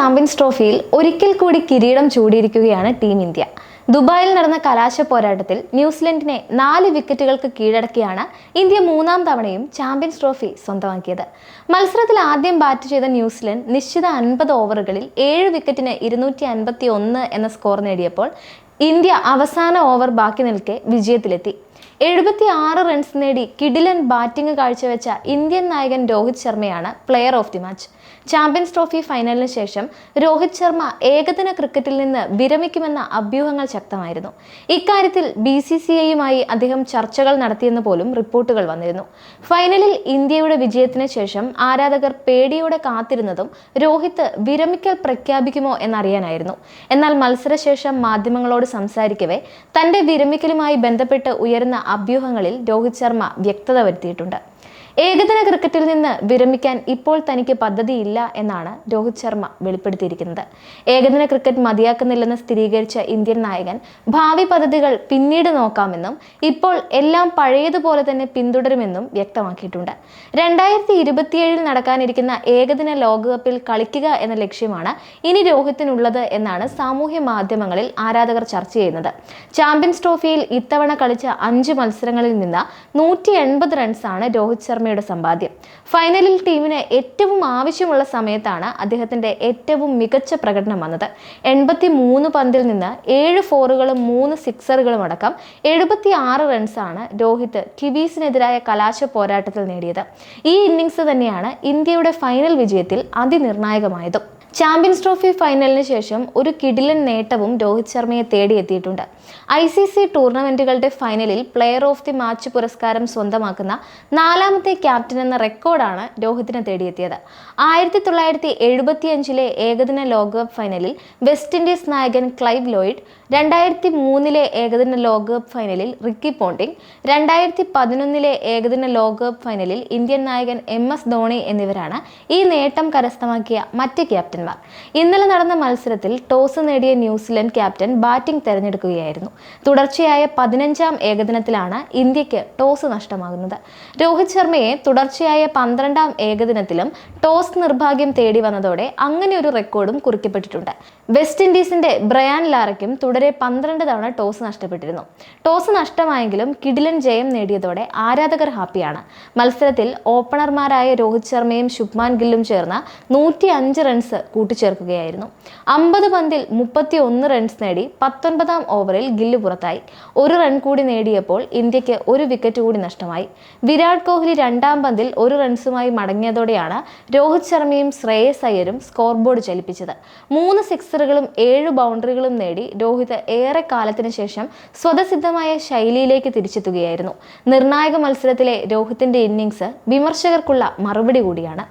Champions ട്രോഫിയിൽ ഒരിക്കൽ കൂടി കിരീടം ചൂടിയിരിക്കുകയാണ് ടീം ഇന്ത്യ. ദുബായിൽ നടന്ന കലാശ പോരാട്ടത്തിൽ ന്യൂസിലൻഡിനെ നാല് വിക്കറ്റുകൾക്ക് കീഴടക്കിയാണ് ഇന്ത്യ മൂന്നാം തവണയും ചാമ്പ്യൻസ് ട്രോഫി സ്വന്തമാക്കിയത്. മത്സരത്തിൽ ആദ്യം ബാറ്റ് ചെയ്ത ന്യൂസിലൻഡ് നിശ്ചിത അൻപത് ഓവറുകളിൽ ഏഴ് വിക്കറ്റിന് ഇരുന്നൂറ്റി അൻപത്തി ഒന്ന് എന്ന സ്കോർ നേടിയപ്പോൾ ഇന്ത്യ അവസാന ഓവർ ബാക്കി നിൽക്കെ വിജയത്തിലെത്തി. എഴുപത്തി ആറ് റൺസ് നേടി കിഡിലൻ ബാറ്റിംഗ് കാഴ്ചവെച്ച ഇന്ത്യൻ നായകൻ രോഹിത് ശർമ്മയാണ് player of the match champions trophy ഫൈനലിന് ശേഷം രോഹിത് ശർമ്മ ഏകദിന ക്രിക്കറ്റിൽ നിന്ന് വിരമിക്കുമെന്ന അഭ്യൂഹങ്ങൾ ശക്തമായിരുന്നു. ഇക്കാര്യത്തിൽ ബി സി സി ഐയുമായി അദ്ദേഹം ചർച്ചകൾ നടത്തിയെന്ന് പോലും റിപ്പോർട്ടുകൾ വന്നിരുന്നു. ഫൈനലിൽ ഇന്ത്യയുടെ വിജയത്തിന് ശേഷം ആരാധകർ പേടിയോടെ കാത്തിരുന്നതും രോഹിത് വിരമിക്കൽ പ്രഖ്യാപിക്കുമോ എന്നറിയാനായിരുന്നു. എന്നാൽ മത്സരശേഷം മാധ്യമങ്ങളോട് സംസാരിക്കവേ തന്റെ വിരമിക്കലുമായി ബന്ധപ്പെട്ട് ഉയരുന്ന അഭ്യൂഹങ്ങളിൽ രോഹിത് ശർമ്മ വ്യക്തത വരുത്തിയിട്ടുണ്ട്. ഏകദിന ക്രിക്കറ്റിൽ നിന്ന് വിരമിക്കാൻ ഇപ്പോൾ തനിക്ക് പദ്ധതിയില്ല എന്നാണ് രോഹിത് ശർമ്മ വെളിപ്പെടുത്തിയിരിക്കുന്നത്. ഏകദിന ക്രിക്കറ്റ് മതിയാക്കുന്നില്ലെന്ന് സ്ഥിരീകരിച്ച ഇന്ത്യൻ നായകൻ ഭാവി പദ്ധതികൾ പിന്നീട് നോക്കാമെന്നും ഇപ്പോൾ എല്ലാം പഴയതുപോലെ തന്നെ പിന്തുടരുമെന്നും വ്യക്തമാക്കിയിട്ടുണ്ട്. രണ്ടായിരത്തി ഇരുപത്തിയേഴിൽ നടക്കാനിരിക്കുന്ന ഏകദിന ലോകകപ്പിൽ കളിക്കുക എന്ന ലക്ഷ്യമാണ് ഇനി രോഹിത്തിനുള്ളത് എന്നാണ് സാമൂഹ്യ മാധ്യമങ്ങളിൽ ആരാധകർ ചർച്ച ചെയ്യുന്നത്. ചാമ്പ്യൻസ് ട്രോഫിയിൽ ഇത്തവണ കളിച്ച അഞ്ച് മത്സരങ്ങളിൽ നിന്ന് നൂറ്റി റൺസാണ് രോഹിത് ശർമ്മയുടെ സമ്പാദ്യം. ഫൈനലിൽ ടീമിന് ഏറ്റവും ആവശ്യമുള്ള സമയത്താണ് അദ്ദേഹത്തിന്റെ ഏറ്റവും മികച്ച പ്രകടനം വന്നത്. എൺപത്തി മൂന്ന് പന്തിൽ നിന്ന് ഏഴ് ഫോറുകളും മൂന്ന് സിക്സറുകളും അടക്കം എഴുപത്തി ആറ് റൺസാണ് രോഹിത് കിവീസിനെതിരായ കലാശ പോരാട്ടത്തിൽ നേടിയത്. ഈ ഇന്നിങ്സ് തന്നെയാണ് ഇന്ത്യയുടെ ഫൈനൽ വിജയത്തിൽ അതിനിർണായകമായതും. ചാമ്പ്യൻസ് ട്രോഫി ഫൈനലിന് ശേഷം ഒരു കിടിലൻ നേട്ടവും രോഹിത് ശർമ്മയെ തേടിയെത്തിയിട്ടുണ്ട്. ഐ സി സി ടൂർണമെന്റുകളുടെ ഫൈനലിൽ പ്ലെയർ ഓഫ് ദി മാച്ച് പുരസ്കാരം സ്വന്തമാക്കുന്ന നാലാമത്തെ ക്യാപ്റ്റൻ എന്ന റെക്കോർഡാണ് രോഹിത്തിനെ തേടിയെത്തിയത്. ആയിരത്തി തൊള്ളായിരത്തി എഴുപത്തിയഞ്ചിലെ ഏകദിന ലോകകപ്പ് ഫൈനലിൽ വെസ്റ്റ് ഇൻഡീസ് നായകൻ ക്ലൈവ് ലോയിഡ് രണ്ടായിരത്തി മൂന്നിലെ ഏകദിന ലോകകപ്പ് ഫൈനലിൽ റിക്കി പോണ്ടിങ് രണ്ടായിരത്തി പതിനൊന്നിലെ ഏകദിന ലോകകപ്പ് ഫൈനലിൽ ഇന്ത്യൻ നായകൻ എം എസ് ധോണി എന്നിവരാണ് ഈ നേട്ടം കരസ്ഥമാക്കിയ മറ്റ് ക്യാപ്റ്റന്മാർ. ഇന്നലെ നടന്ന മത്സരത്തിൽ ടോസ് നേടിയ ന്യൂസിലൻഡ് ക്യാപ്റ്റൻ ബാറ്റിംഗ് തെരഞ്ഞെടുക്കുകയായിരുന്നു. തുടർച്ചയായ പതിനഞ്ചാം ഏകദിനത്തിലാണ് ഇന്ത്യയ്ക്ക് ടോസ് നഷ്ടമാകുന്നത്. രോഹിത് ശർമ്മയെ തുടർച്ചയായ പന്ത്രണ്ടാം ഏകദിനത്തിലും ടോസ് നിർഭാഗ്യം തേടി വന്നതോടെ അങ്ങനെ ഒരു റെക്കോർഡും കുറിക്കപ്പെട്ടിട്ടുണ്ട്. വെസ്റ്റ് ഇൻഡീസിന്റെ ബ്രയാൻ ലാറയ്ക്കും തുടരെ പന്ത്രണ്ട് തവണ ടോസ് നഷ്ടപ്പെട്ടിരുന്നു. ടോസ് നഷ്ടമായെങ്കിലും കിഡിലൻ ജയം നേടിയതോടെ ആരാധകർ ഹാപ്പിയാണ്. മത്സരത്തിൽ ഓപ്പണർമാരായ രോഹിത് ശർമ്മയും ശുഭ്മാൻ ഗില്ലും ചേർന്ന നൂറ്റി അഞ്ച് റൺസ് കൂട്ടിച്ചേർക്കുകയായിരുന്നു. അമ്പത് പന്തിൽ മുപ്പത്തി ഒന്ന് റൺസ് നേടി പത്തൊൻപതാം ഓവറിൽ ഗില്ല് പുറത്തായി. ഒരു റൺ കൂടി നേടിയപ്പോൾ ഇന്ത്യയ്ക്ക് ഒരു വിക്കറ്റ് കൂടി നഷ്ടമായി. വിരാട് കോഹ്ലി രണ്ടാം പന്തിൽ ഒരു റൺസുമായി മടങ്ങിയതോടെയാണ് രോഹിത് ശർമ്മയും ശ്രേയസ് അയ്യരും സ്കോർ ബോർഡ് ചലിപ്പിച്ചത്. മൂന്ന് സിക്സറുകളും ഏഴ് ബൗണ്ടറികളും നേടി രോഹിത് ഏറെ കാലത്തിന് ശേഷം സ്വതസിദ്ധമായ ശൈലിയിലേക്ക് തിരിച്ചെത്തുകയായിരുന്നു. നിർണായക മത്സരത്തിലെ രോഹിത്തിന്റെ ഇന്നിങ്സ് വിമർശകർക്കുള്ള മറുപടി കൂടിയാണ്.